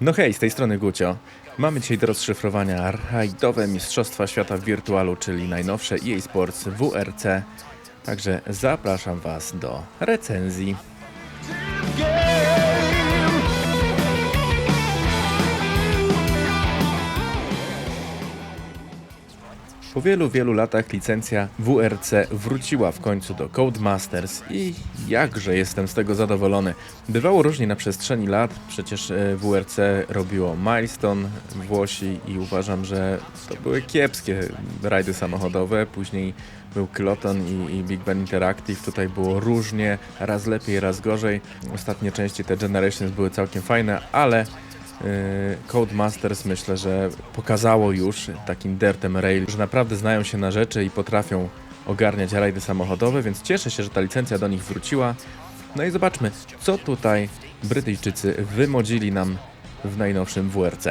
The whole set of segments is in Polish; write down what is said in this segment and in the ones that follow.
No hej, z tej strony Gucio. Mamy dzisiaj do rozszyfrowania rajdowe Mistrzostwa Świata w Wirtualu, czyli najnowsze EA Sports WRC. Także zapraszam Was do recenzji. Po wielu, wielu latach licencja WRC wróciła w końcu do Codemasters i jakże jestem z tego zadowolony. Bywało różnie na przestrzeni lat, przecież e, WRC robiło Milestone, Włosi i uważam, że to były kiepskie rajdy samochodowe. Później był Kiloton i, i Big Ben Interactive, tutaj było różnie, raz lepiej, raz gorzej. Ostatnie części te Generations były całkiem fajne, ale Codemasters myślę, że pokazało już takim dirtem rail, że naprawdę znają się na rzeczy i potrafią ogarniać rajdy samochodowe, więc cieszę się, że ta licencja do nich wróciła. No i zobaczmy, co tutaj Brytyjczycy wymodzili nam w najnowszym WRC.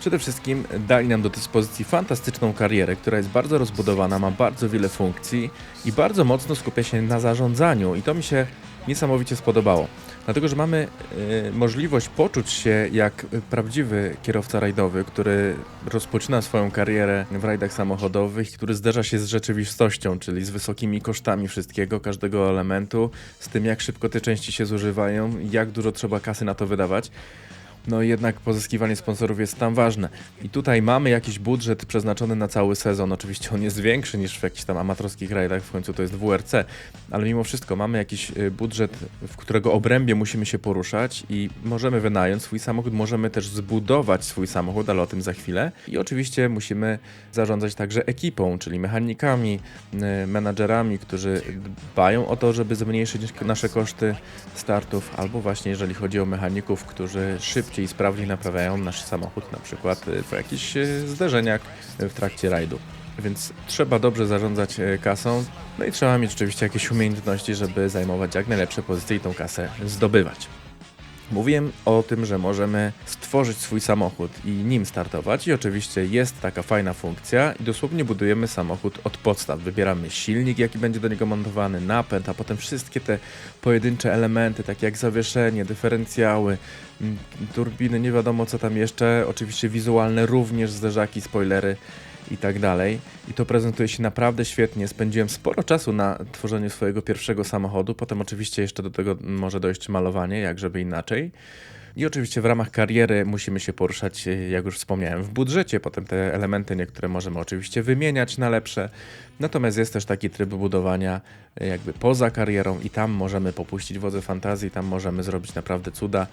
Przede wszystkim dali nam do dyspozycji fantastyczną karierę, która jest bardzo rozbudowana, ma bardzo wiele funkcji i bardzo mocno skupia się na zarządzaniu i to mi się niesamowicie spodobało. Dlatego, że mamy e, możliwość poczuć się jak prawdziwy kierowca rajdowy, który rozpoczyna swoją karierę w rajdach samochodowych, który zderza się z rzeczywistością, czyli z wysokimi kosztami wszystkiego, każdego elementu, z tym jak szybko te części się zużywają, jak dużo trzeba kasy na to wydawać no jednak pozyskiwanie sponsorów jest tam ważne. I tutaj mamy jakiś budżet przeznaczony na cały sezon. Oczywiście on jest większy niż w jakichś tam amatorskich rajdach, w końcu to jest WRC, ale mimo wszystko mamy jakiś y, budżet, w którego obrębie musimy się poruszać i możemy wynająć swój samochód, możemy też zbudować swój samochód, ale o tym za chwilę. I oczywiście musimy zarządzać także ekipą, czyli mechanikami, y, menadżerami, którzy dbają o to, żeby zmniejszyć nasze koszty startów, albo właśnie jeżeli chodzi o mechaników, którzy szybciej szybciej i sprawniej naprawiają nasz samochód, na przykład y, po jakichś y, zderzeniach w trakcie rajdu. Więc trzeba dobrze zarządzać y, kasą, no i trzeba mieć oczywiście jakieś umiejętności, żeby zajmować jak najlepsze pozycje i tą kasę zdobywać. Mówiłem o tym, że możemy stworzyć swój samochód i nim startować i oczywiście jest taka fajna funkcja i dosłownie budujemy samochód od podstaw. Wybieramy silnik, jaki będzie do niego montowany, napęd, a potem wszystkie te pojedyncze elementy, takie jak zawieszenie, dyferencjały, mm, turbiny, nie wiadomo co tam jeszcze, oczywiście wizualne również, zderzaki, spoilery i tak dalej. I to prezentuje się naprawdę świetnie. Spędziłem sporo czasu na tworzeniu swojego pierwszego samochodu. Potem oczywiście jeszcze do tego może dojść malowanie, jak żeby inaczej. I oczywiście w ramach kariery musimy się poruszać, jak już wspomniałem, w budżecie. Potem te elementy niektóre możemy oczywiście wymieniać na lepsze. Natomiast jest też taki tryb budowania jakby poza karierą i tam możemy popuścić wodze fantazji, tam możemy zrobić naprawdę cuda.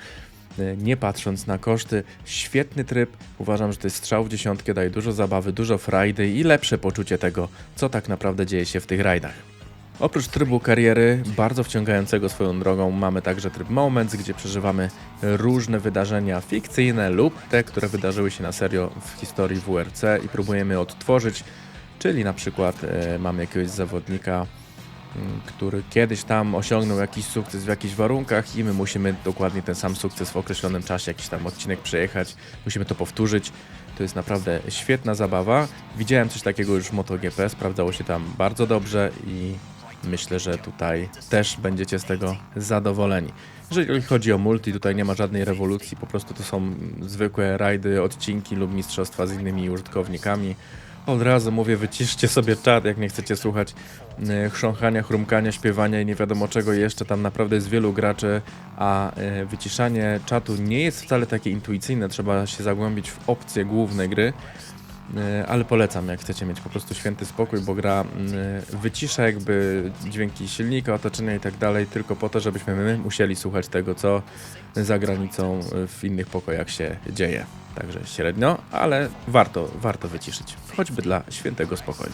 Nie patrząc na koszty. Świetny tryb, uważam, że to jest strzał w dziesiątkę, daje dużo zabawy, dużo frajdy i lepsze poczucie tego, co tak naprawdę dzieje się w tych rajdach. Oprócz trybu kariery, bardzo wciągającego swoją drogą, mamy także tryb Moments, gdzie przeżywamy różne wydarzenia fikcyjne lub te, które wydarzyły się na serio w historii WRC i próbujemy odtworzyć, czyli na przykład e, mamy jakiegoś zawodnika, który kiedyś tam osiągnął jakiś sukces w jakichś warunkach i my musimy dokładnie ten sam sukces w określonym czasie, jakiś tam odcinek przejechać, musimy to powtórzyć. To jest naprawdę świetna zabawa. Widziałem coś takiego już w MotoGP, sprawdzało się tam bardzo dobrze i myślę, że tutaj też będziecie z tego zadowoleni. Jeżeli chodzi o multi, tutaj nie ma żadnej rewolucji, po prostu to są zwykłe rajdy, odcinki lub mistrzostwa z innymi użytkownikami. Od razu mówię, wyciszcie sobie czat, jak nie chcecie słuchać e, chrząkania, chrumkania, śpiewania i nie wiadomo czego jeszcze. Tam naprawdę jest wielu graczy, a e, wyciszanie czatu nie jest wcale takie intuicyjne. Trzeba się zagłębić w opcje główne gry. E, ale polecam, jak chcecie mieć po prostu święty spokój, bo gra wycisza jakby dźwięki silnika, otoczenia i tak dalej, tylko po to, żebyśmy my musieli słuchać tego, co za granicą w innych pokojach się dzieje. Także średnio, ale warto, warto wyciszyć, choćby dla świętego spokoju.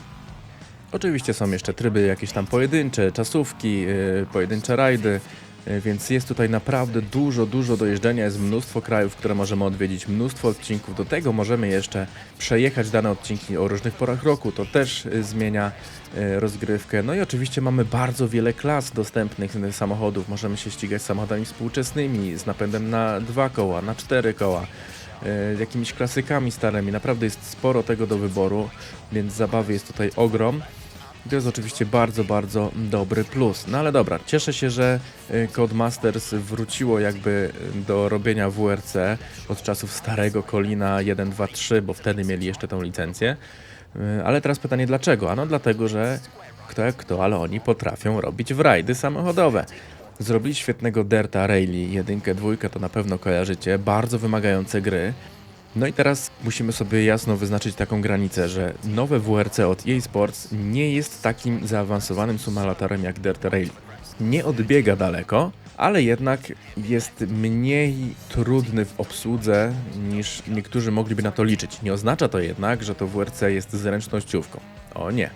Oczywiście są jeszcze tryby jakieś tam pojedyncze, czasówki, yy, pojedyncze rajdy, więc jest tutaj naprawdę dużo, dużo do jeżdżenia, jest mnóstwo krajów, które możemy odwiedzić, mnóstwo odcinków. Do tego możemy jeszcze przejechać dane odcinki o różnych porach roku, to też yy, zmienia y, rozgrywkę. No i oczywiście mamy bardzo wiele klas dostępnych samochodów. Możemy się ścigać samochodami współczesnymi z napędem na dwa koła, na cztery koła. E, jakimiś klasykami starymi. Naprawdę jest sporo tego do wyboru, więc zabawy jest tutaj ogrom. To jest oczywiście bardzo, bardzo dobry plus. No ale dobra, cieszę się, że y, Codemasters wróciło jakby do robienia WRC od czasów starego Kolina 1, 2, 3, bo wtedy mieli jeszcze tą licencję. Y, Ale teraz pytanie dlaczego? Ano dlatego, że kto jak kto, ale oni potrafią robić wrajdy samochodowe. Zrobili świetnego Derta Rally, jedynkę, dwójkę, to na pewno kojarzycie, bardzo wymagające gry. No i teraz musimy sobie jasno wyznaczyć taką granicę, że nowe WRC od EA Sports nie jest takim zaawansowanym symulatorem jak Dirt Rally. Nie odbiega daleko, ale jednak jest mniej trudny w obsłudze niż niektórzy mogliby na to liczyć. Nie oznacza to jednak, że to WRC jest zręcznościówką. O nie.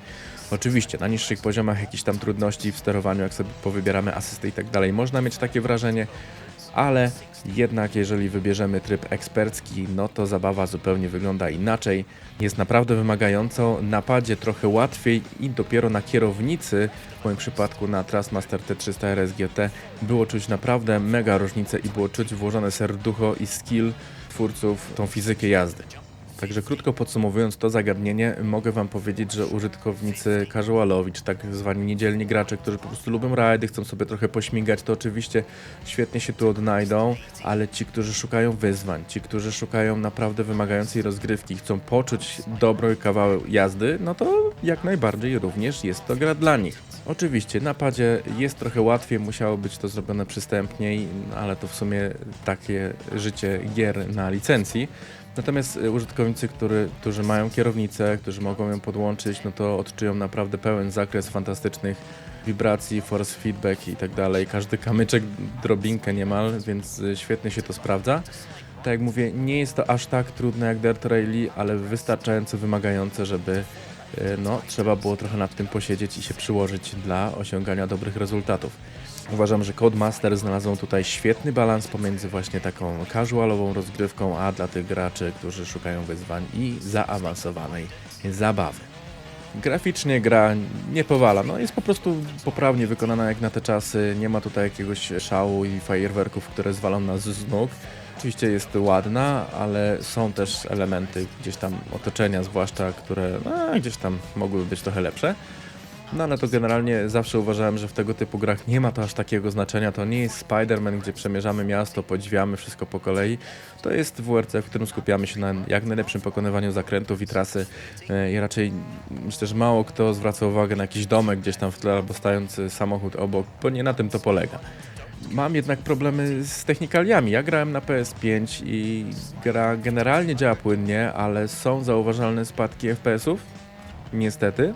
Oczywiście, na niższych poziomach jakichś tam trudności w sterowaniu, jak sobie powybieramy asysty i tak dalej, można mieć takie wrażenie, ale jednak jeżeli wybierzemy tryb ekspercki, no to zabawa zupełnie wygląda inaczej. Jest naprawdę wymagająco, na padzie trochę łatwiej i dopiero na kierownicy, w moim przypadku na Trustmaster T300 RS GT, było czuć naprawdę mega różnicę i było czuć włożone serducho i skill twórców tą fizykę jazdy. Także krótko podsumowując to zagadnienie, mogę Wam powiedzieć, że użytkownicy casualowi, czy tak zwani niedzielni gracze, którzy po prostu lubią rajdy, chcą sobie trochę pośmigać, to oczywiście świetnie się tu odnajdą, ale ci, którzy szukają wyzwań, ci, którzy szukają naprawdę wymagającej rozgrywki, chcą poczuć dobry kawał jazdy, no to jak najbardziej również jest to gra dla nich. Oczywiście, na padzie jest trochę łatwiej, musiało być to zrobione przystępniej, no ale to w sumie takie życie gier na licencji. Natomiast y, użytkownicy, który, którzy mają kierownicę, którzy mogą ją podłączyć, no to odczują naprawdę pełen zakres fantastycznych wibracji, force feedback i tak dalej. Każdy kamyczek, drobinkę niemal, więc y, świetnie się to sprawdza. Tak jak mówię, nie jest to aż tak trudne jak Dirt Rally, ale wystarczająco wymagające, żeby y, no, trzeba było trochę nad tym posiedzieć i się przyłożyć dla osiągania dobrych rezultatów. Uważam, że Codemaster znalazł tutaj świetny balans pomiędzy właśnie taką casualową rozgrywką, a dla tych graczy, którzy szukają wyzwań i zaawansowanej zabawy. Graficznie gra nie powala, no jest po prostu poprawnie wykonana jak na te czasy, nie ma tutaj jakiegoś szału i fajerwerków, które zwalą nas z nóg. Oczywiście jest ładna, ale są też elementy gdzieś tam otoczenia zwłaszcza, które no, gdzieś tam mogłyby być trochę lepsze. No ale to generalnie zawsze uważałem, że w tego typu grach nie ma to aż takiego znaczenia. To nie jest Spider-Man, gdzie przemierzamy miasto, podziwiamy wszystko po kolei. To jest WRC, w którym skupiamy się na jak najlepszym pokonywaniu zakrętów i trasy. E, I raczej myślę, że mało kto zwraca uwagę na jakiś domek gdzieś tam w tle albo stający samochód obok, bo nie na tym to polega. Mam jednak problemy z technikaliami. Ja grałem na PS5 i gra generalnie działa płynnie, ale są zauważalne spadki FPS-ów. Niestety.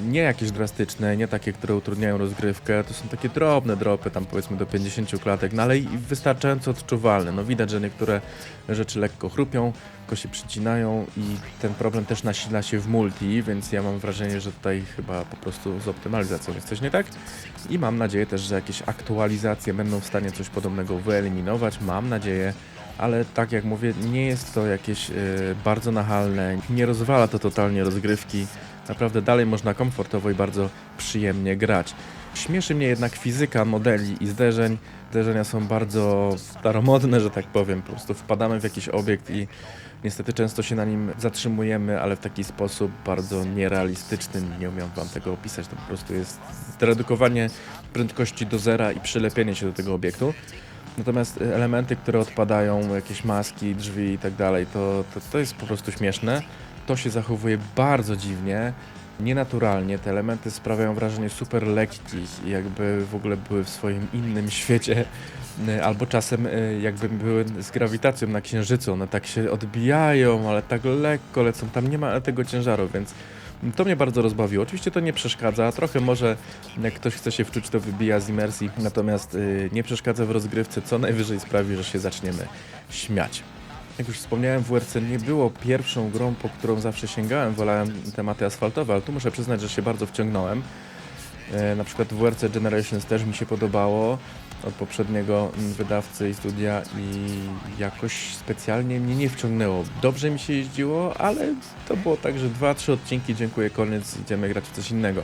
Nie jakieś drastyczne, nie takie, które utrudniają rozgrywkę, to są takie drobne dropy, tam powiedzmy do 50 klatek, no ale i wystarczająco odczuwalne. No widać, że niektóre rzeczy lekko chrupią, lekko się przycinają i ten problem też nasila się w multi, więc ja mam wrażenie, że tutaj chyba po prostu z optymalizacją jest coś nie tak. I mam nadzieję też, że jakieś aktualizacje będą w stanie coś podobnego wyeliminować. Mam nadzieję, ale tak jak mówię, nie jest to jakieś e, bardzo nachalne, nie rozwala to totalnie rozgrywki. Naprawdę dalej można komfortowo i bardzo przyjemnie grać. Śmieszy mnie jednak fizyka modeli i zderzeń. Zderzenia są bardzo staromodne, że tak powiem. Po prostu wpadamy w jakiś obiekt i niestety często się na nim zatrzymujemy, ale w taki sposób bardzo nierealistyczny. Nie umiem wam tego opisać. To po prostu jest zredukowanie prędkości do zera i przylepienie się do tego obiektu. Natomiast elementy, które odpadają, jakieś maski, drzwi i tak dalej, to, to, to jest po prostu śmieszne. To się zachowuje bardzo dziwnie, nienaturalnie. Te elementy sprawiają wrażenie super lekkich jakby w ogóle były w swoim innym świecie. Y, Albo czasem y, jakby były z grawitacją na księżycu, one tak się odbijają, ale tak lekko lecą, tam nie ma tego ciężaru, więc to mnie bardzo rozbawiło. Oczywiście to nie przeszkadza, trochę może jak ktoś chce się wczuć, to wybija z imersji, natomiast y, nie przeszkadza w rozgrywce, co najwyżej sprawi, że się zaczniemy śmiać. Jak już wspomniałem, WRC nie było pierwszą grą, po którą zawsze sięgałem, wolałem tematy asfaltowe, ale tu muszę przyznać, że się bardzo wciągnąłem. E, Na przykład WRC Generations też mi się podobało od poprzedniego mm, wydawcy i studia i jakoś specjalnie mnie nie wciągnęło. Dobrze mi się jeździło, ale to było tak, że dwa, trzy odcinki, dziękuję, koniec, idziemy grać w coś innego.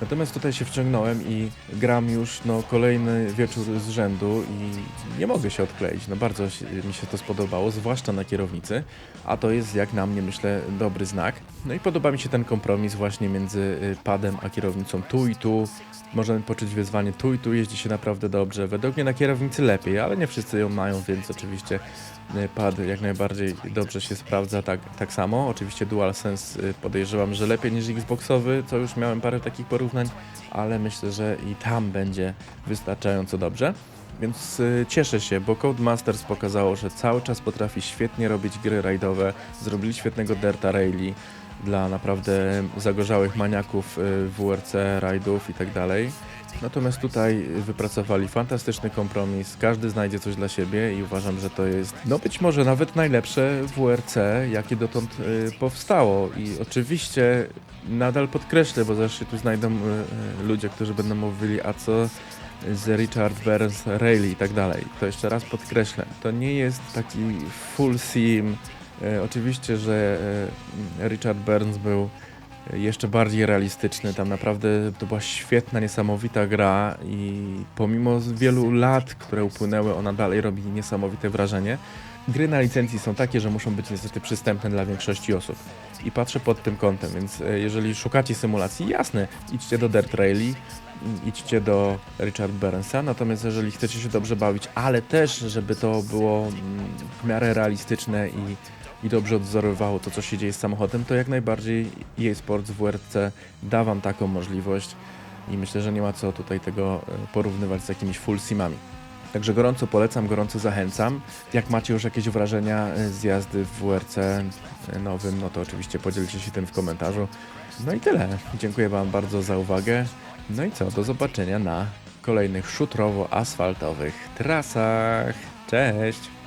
Natomiast tutaj się wciągnąłem i gram już no, kolejny wieczór z rzędu i nie mogę się odkleić. No bardzo mi się to spodobało, zwłaszcza na kierownicy, a to jest jak na mnie myślę dobry znak. No i podoba mi się ten kompromis właśnie między y, padem a kierownicą tu i tu. Możemy poczuć wyzwanie tu i tu jeździ się naprawdę dobrze. Według mnie na kierownicy lepiej, ale nie wszyscy ją mają, więc oczywiście pad jak najbardziej dobrze się sprawdza tak, tak samo. Oczywiście DualSense y, podejrzewam, że lepiej niż Xboxowy, co już miałem parę takich porównań, ale myślę, że i tam będzie wystarczająco dobrze. Więc y, cieszę się, bo Codemasters pokazało, że cały czas potrafi świetnie robić gry rajdowe. Zrobili świetnego Dirta Rally dla naprawdę zagorzałych maniaków y, WRC, rajdów i tak dalej. Natomiast tutaj wypracowali fantastyczny kompromis, każdy znajdzie coś dla siebie i uważam, że to jest, no być może nawet najlepsze WRC, jakie dotąd y, powstało. I oczywiście nadal podkreślę, bo się tu znajdą y, y, ludzie, którzy będą mówili, a co z Richard Burns Rally i tak dalej. To jeszcze raz podkreślę, to nie jest taki full sim. Oczywiście, że Richard Burns był jeszcze bardziej realistyczny. Tam naprawdę to była świetna, niesamowita gra i pomimo wielu lat, które upłynęły, ona dalej robi niesamowite wrażenie. Gry na licencji są takie, że muszą być niestety przystępne dla większości osób. I patrzę pod tym kątem, więc e, jeżeli szukacie symulacji, jasne, idźcie do Dirt Rally, idźcie do Richard Burnsa, natomiast jeżeli chcecie się dobrze bawić, ale też, żeby to było mm, w miarę realistyczne i, i dobrze odzorowywało to, co się dzieje z samochodem, to jak najbardziej EA Sports WRC da Wam taką możliwość i myślę, że nie ma co tutaj tego e, porównywać z jakimiś full simami. Także gorąco polecam, gorąco zachęcam. Jak macie już jakieś wrażenia e, z jazdy w WRC nowym, no to oczywiście podzielcie się tym w komentarzu. No i tyle. Dziękuję Wam bardzo za uwagę. No i co, do zobaczenia na kolejnych szutrowo-asfaltowych trasach. Cześć!